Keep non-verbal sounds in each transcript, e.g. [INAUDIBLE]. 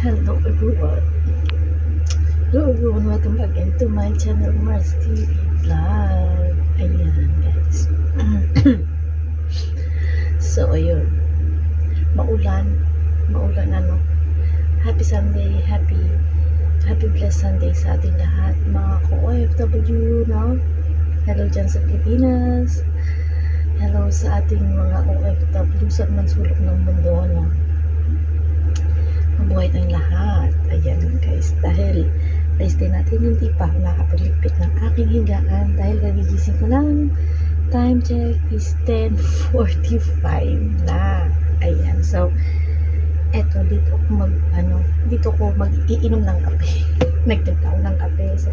Hello everyone. Hello everyone, welcome back into my channel Mars TV Vlog. Ayan guys. [CLEARS THROAT] so ayun. Maulan. Maulan ano. Happy Sunday, happy happy blessed Sunday sa ating lahat mga ko-OFW, no? Hello dyan sa Pilipinas. Hello sa ating mga OFW sa man sulok ng mundo, no? Mabuhay tayong lahat. Ayan guys, dahil din natin hindi pa ako nakapagligpit ng aking hinggaan dahil nagigising ko lang. Time check is 10.45 na. Ayan, so eto dito ako mag ano, dito ko mag-iinom ng kape. [LAUGHS] Nagtimpla ako ng kape. So,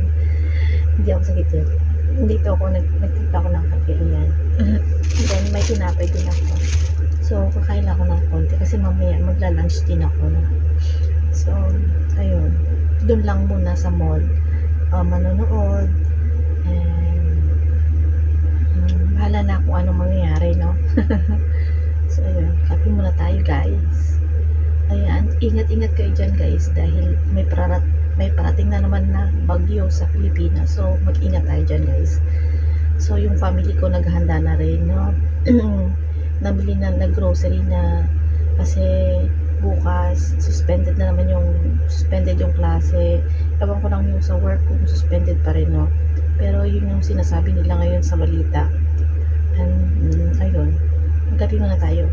hindi ako sakit yun. Dito ako nag nagtimpla ako ng kape. Ayan. Then may tinapay din ako. So, kakain ako ng konti kasi mamaya magla-lunch din ako. So, ayun. Doon lang muna sa mall. Uh, manonood. And, um, bahala na kung ano mangyayari, no? [LAUGHS] so, ayun. Kape muna tayo, guys. Ayan. Ingat-ingat kayo dyan, guys. Dahil may parat may parating na naman na bagyo sa Pilipinas. So, mag-ingat tayo dyan, guys. So, yung family ko naghahanda na rin, no? [CLEARS THROAT] nabili na nag-grocery na. Kasi bukas suspended na naman yung suspended yung klase. Ewan ko lang yung sa work kung suspended pa rin no? Pero yun yung sinasabi nila ngayon sa balita. And mm, ayun. Magkape muna tayo.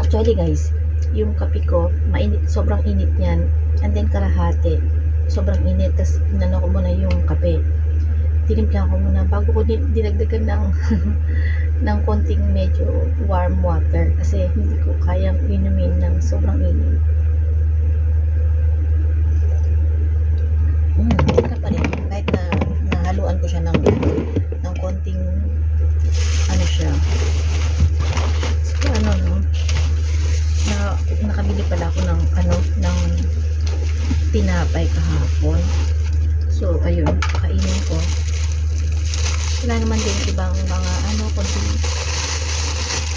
Actually guys yung kape ko mainit sobrang init niyan. And then kalahati. Sobrang init. Tas inano ko muna yung kape tinimpla ko muna bago ko din- dinagdagan ng [LAUGHS] ng konting medyo warm water kasi hindi ko kayang inumin ng sobrang init. Mm, na pa rin. Kahit na nahaluan ko siya ng ng konting ano siya. So, ano no? Na, nakabili pala ako ng ano ng tinapay kahapon. So, ayun, pakainin ko wala naman din ibang mga ano kundi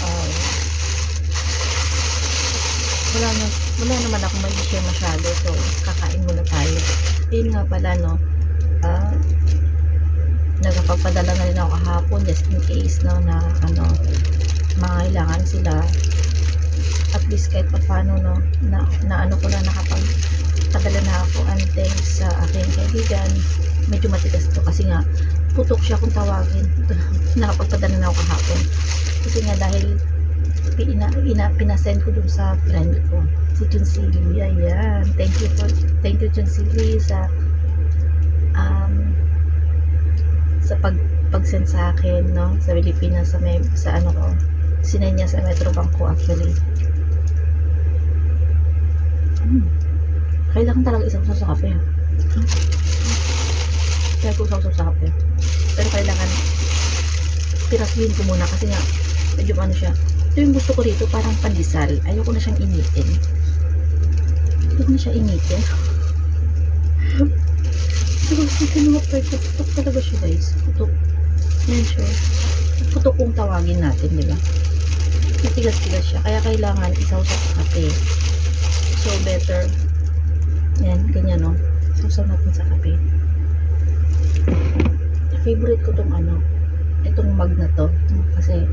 uh, wala na wala naman ako may share masyado so kakain muna tayo. Yun nga pala no uh, nagpagpadala na rin ako kahapon just in case no na ano mangailangan sila. At least kahit pa paano no na, na ano ko na nakapag padala na ako and thanks sa aking kaibigan medyo matigas to kasi nga putok siya kung tawagin. [LAUGHS] Nakapagpadala na ako kahapon. Kasi nga dahil pina, ina, pinasend ko dun sa friend ko si Junsili ayan. Thank you for thank you Junsili sa um, sa pag pag-send sa akin no? Sa Pilipinas sa may sa ano ko. Sinend niya sa Metro Bank ko actually. Hmm. kailangan talaga isang sa kape hmm. kaya ko usap sa kape. Pero kailangan pirasuhin ko muna kasi nga medyo ano siya. Ito yung gusto ko rito parang pandesal. Ayoko na siyang initin ayoko na siya initin pero kasi mga pwede putok talaga siya guys. Putok. Yan siya. Putok kung tawagin natin di ba? Matigas-tigas siya. Kaya kailangan isaw sa kape. So better. Yan ganyan no sausaw natin sa kape. Favorite ko tong ano itong mug na to. Kasi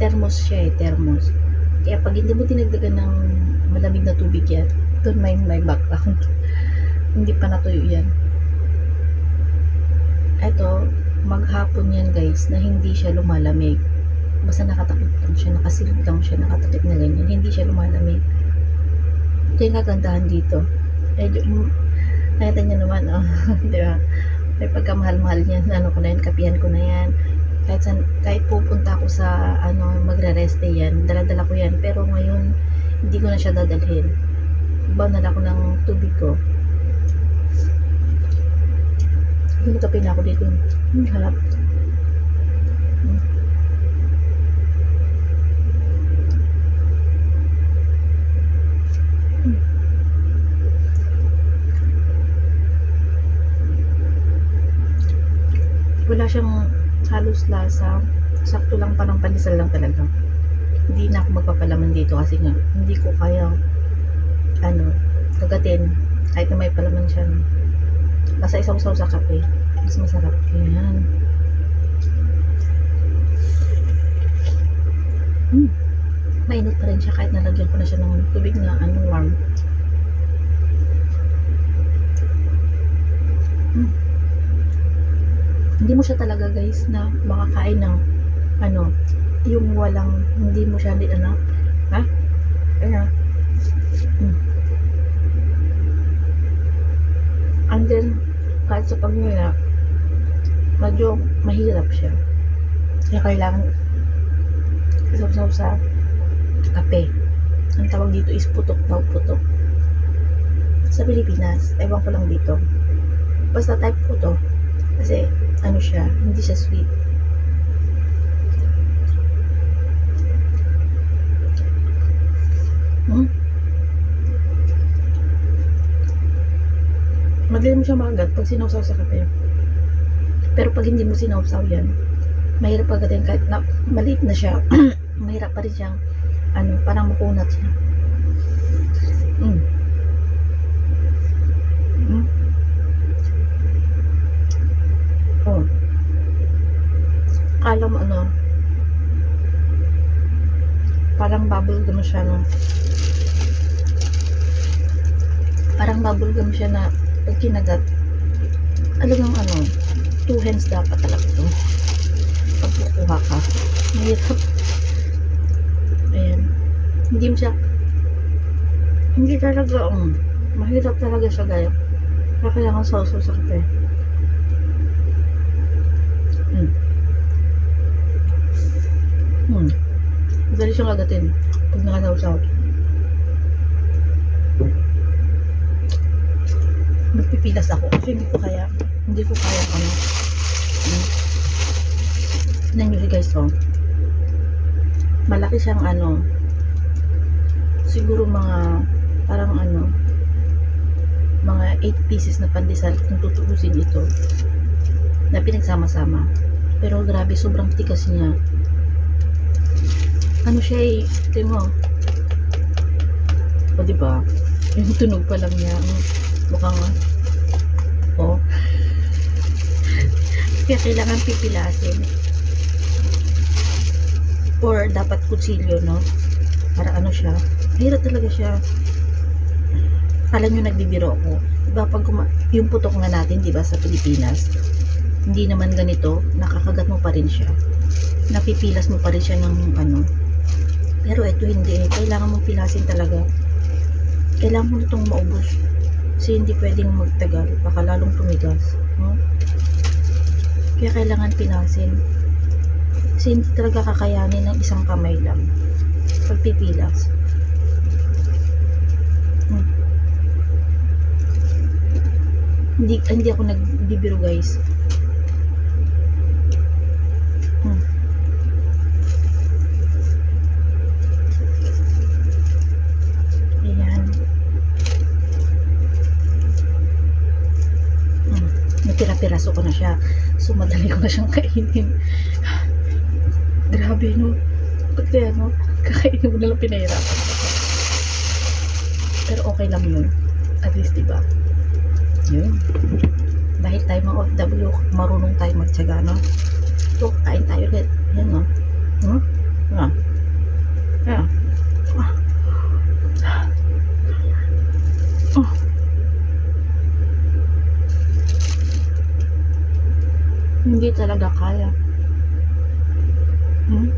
thermos siya eh thermos kaya pag hindi mo dinagdagan ng malamig na tubig yan don't mind my background [LAUGHS] hindi pa natuyo yan. Eto maghapon yan guys na hindi siya lumalamig. Basta nakatakip lang siya nakasilip lang siya nakatakip na ganyan. Hindi siya lumalamig. Ito yung kagandahan dito. Medyo nakita niyo naman oh, [LAUGHS] di ba? May pagkamahal-mahal niyan, ano ko na yan, kapihan ko na yan. Kahit, san, kahit pupunta ako sa, ano, magre-rest day yan, dala-dala ko yan. Pero ngayon, hindi ko na siya dadalhin. Banal ako ng tubig ko. Kape na ako dito. Hmm, halap. Wala siyang halos lasa sakto lang parang pandesal lang talaga hindi na ako magpapalaman dito kasi nga hindi ko kaya ano, kagatin kahit na may palaman siya. No? Basta isaw-saw sa kape. Mas masarap. Yan. Hmm. Mainit pa rin siya kahit nalagyan ko na siya ng tubig na ano, warm. Hmm. Hindi mo siya talaga guys na makakain ng ano, yung walang, hindi mo siya, ano, ha? Ano? Hmm. And then, kahit sa pagmula, medyo mahirap siya. Kaya kailangan isaw-saw sa kape. Ang tawag dito is putok daw putok. Sa Pilipinas, ewan ko lang dito. Basta type ko to. Kasi, ano siya, hindi siya sweet. Hmm? Madali mo siya maagat pag sinawsaw sa kape. Pero pag hindi mo sinawsaw yan, mahirap agatin kahit na maliit na siya. [CLEARS THROAT] mahirap pa rin siyang ano, parang makunat siya. Mm. Mm. Oh. Kala mo ano, parang bubble gum siya, no? Parang bubble gum siya na pag kinagat, alagang ano, two hands dapat talaga ito. Pag kukuha ka. Mahirap. Ayan. Hindi mo siya, hindi talaga, um, mahirap talaga siya gaya. Kaya kailangan sausaw sa kape. Hmm. Hmm. Madali siyang agatin pag nakasawsaw. Magpipilas ako kasi hindi ko kaya, hindi ko kaya ano. Hmm. Tignan nyo guys, oh. Malaki siyang ano, siguro mga, parang ano, mga 8 pieces na pandesal kung tutubusin ito na pinagsama-sama. Pero grabe, sobrang tikas niya. Ano siya eh, tingin mo. O, diba? Yung tunog pa lang niya. Mm, Mukhang, oh. Kaya kailangan pipilasin. Or dapat kutsilyo, no? Para ano siya. Hirap talaga siya. Kala nyo nagbibiro ako. Diba pag yung putok nga natin, diba, sa Pilipinas, hindi naman ganito, nakakagat mo pa rin siya. Napipilas mo pa rin siya ng ano. Pero ito hindi. Kailangan mong pilasin talaga. Kailangan mo itong maubos. Kasi hindi pwedeng magtagal. Baka lalong tumigas. No? Kaya kailangan pilasin. Kasi hindi talaga kakayanin ng isang kamay lang. Pagpipilas. Hmm. Hindi, hindi ako nagbibiro guys. Hmm. Ayan. Hmm. Natira-piraso ko na siya. So, madali ko na siyang kainin. [SIGHS] Grabe, no? Ba't kaya, no? Kakainin mo na lang pinahirapan. Pero okay lang yun. At least, diba? Yun. Dahil tayo mga OFW, marunong tayo magtyaga, no? So, kain tayo ulit. Yan, no? Hmm? Ah. Yeah. Ah. Ah. Hindi talaga kaya. Hmm?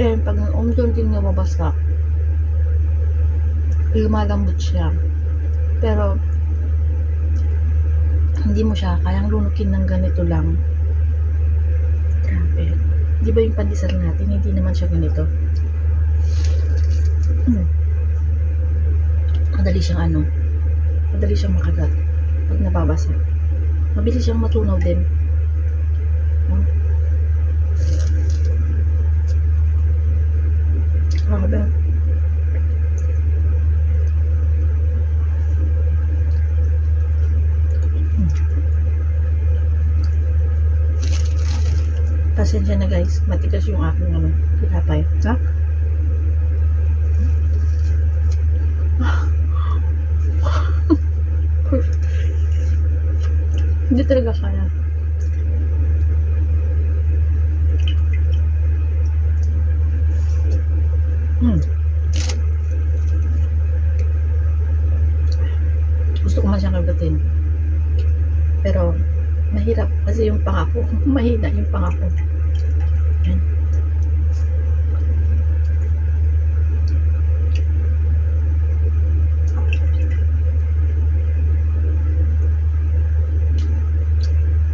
Eh, pag unti-unti lumabas ka, lumalambot siya. Pero, hindi mo siya kayang lunukin ng ganito lang. Grabe. Di ba yung pandesal natin, hindi naman siya ganito. Hmm. Madali siyang ano, madali siyang makagat pag nababasa. Mabilis siyang matunaw din. Order. Pasensya na guys, matigas yung aking ano, tinapay. Ha? [LAUGHS] Hindi talaga kaya. Kasi yung pangako. [LAUGHS] Mahina yung pangako. Yan.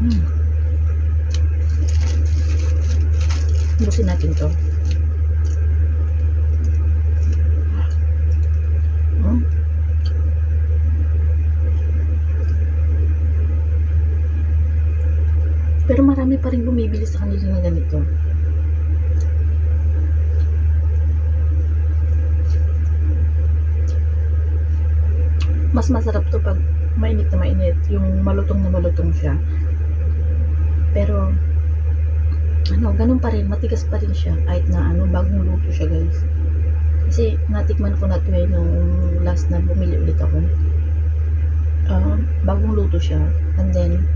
Hmm. Busin natin to. Hmm. Pero marami pa rin bumibili sa kanila ng ganito. Mas masarap to pag mainit na mainit. Yung malutong na malutong siya. Pero, ano, ganun pa rin. Matigas pa rin siya. Kahit na ano, bagong luto siya guys. Kasi natikman ko na to eh nung last na bumili ulit ako. Ah, bagong luto siya. And then,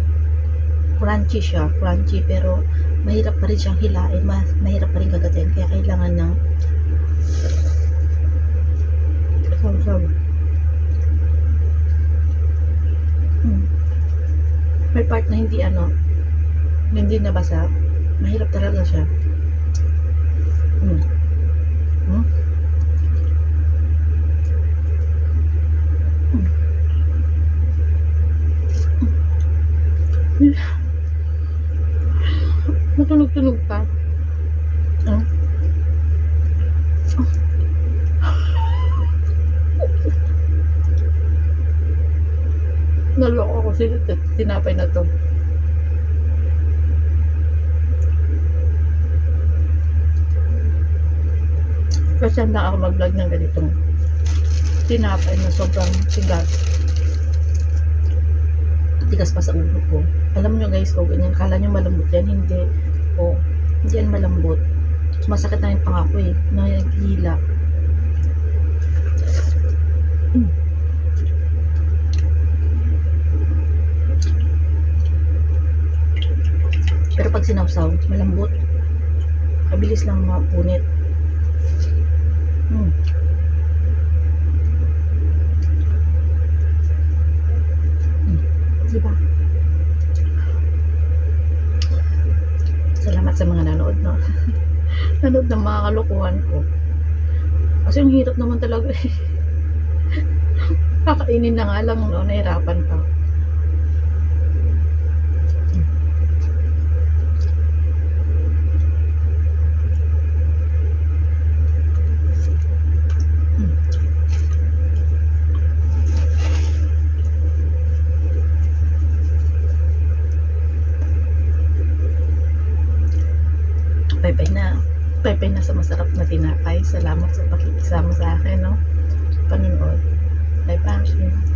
crunchy siya. Crunchy pero mahirap pa rin siyang hilain. Mas, mahirap pa rin kagatin. Kaya kailangan ng saw-saw. Hmm. May part na hindi ano, hindi nabasa. Mahirap talaga siya. Hmm. Hmm. Hmm. Matunog-tunog pa. Hmm. Naloko ko si tinapay na to. Kasi lang ako mag-vlog ng ganitong tinapay na sobrang sigas. Tigas pa sa ulo ko. Alam nyo guys, kung ganyan, kala nyo malambot yan, hindi. O, hindi yan malambot. Sumasakit na yung pangako eh. Naghihila. Pero pag sinawsaw, malambot. Kabilis lang mapunit. Hmm. Hmm. Diba? Salamat sa mga nanood, no? Nanood ng mga kalokohan ko. Kasi ang hirap naman talaga eh. [LAUGHS] Kakainin na nga lang, no? Nahirapan pa. Bye-bye na. Bye-bye na sa masarap na Salamat sa pakikisama sa akin, no? Panonood. Bye, Pangshi.